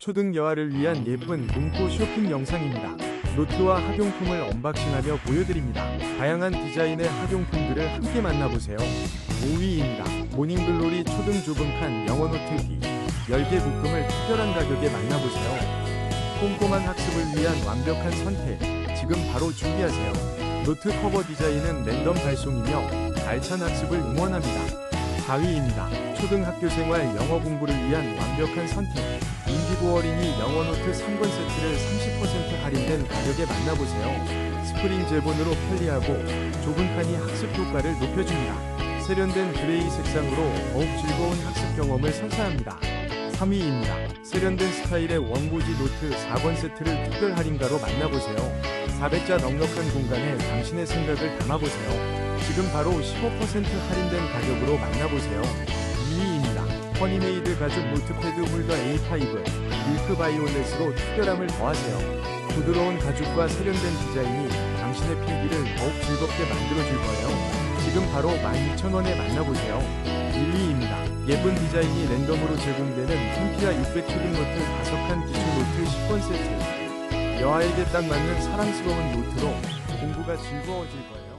초등 여아를 위한 예쁜 문구 쇼핑 영상입니다. 노트와 학용품을 언박싱하며 보여드립니다. 다양한 디자인의 학용품들을 함께 만나보세요. 5위입니다. 모닝글로리 초등 좁은 칸 영어 노트 D 10개 묶음을 특별한 가격에 만나보세요. 꼼꼼한 학습을 위한 완벽한 선택 지금 바로 준비하세요. 노트 커버 디자인은 랜덤 발송이며 알찬 학습을 응원합니다. 4위입니다. 초등학교 생활 영어 공부를 위한 완벽한 선택. 인디고 어린이 영어 노트 3권 세트를 30% 할인된 가격에 만나보세요. 스프링 제본으로 편리하고 좁은 칸이 학습 효과를 높여줍니다. 세련된 그레이 색상으로 더욱 즐거운 학습 경험을 선사합니다. 3위입니다. 세련된 스타일의 원고지 노트 4권 세트를 특별 할인가로 만나보세요. 400자 넉넉한 공간에 당신의 생각을 담아보세요. 지금 바로 15% 할인된 가격으로 만나보세요. 2위입니다. 허니메이드 가죽 노트패드 홀더 A5 밀크 바이올렛으로 특별함을 더하세요. 부드러운 가죽과 세련된 디자인이 당신의 필기를 더욱 즐겁게 만들어줄 거예요. 지금 바로 12,000원에 만나보세요. 1위입니다. 예쁜 디자인이 랜덤으로 제공되는 템피아 600 초딩 노트 5칸 기초 노트 10권 세트. 여아에게 딱 맞는 사랑스러운 노트로 공부가 즐거워질 거예요.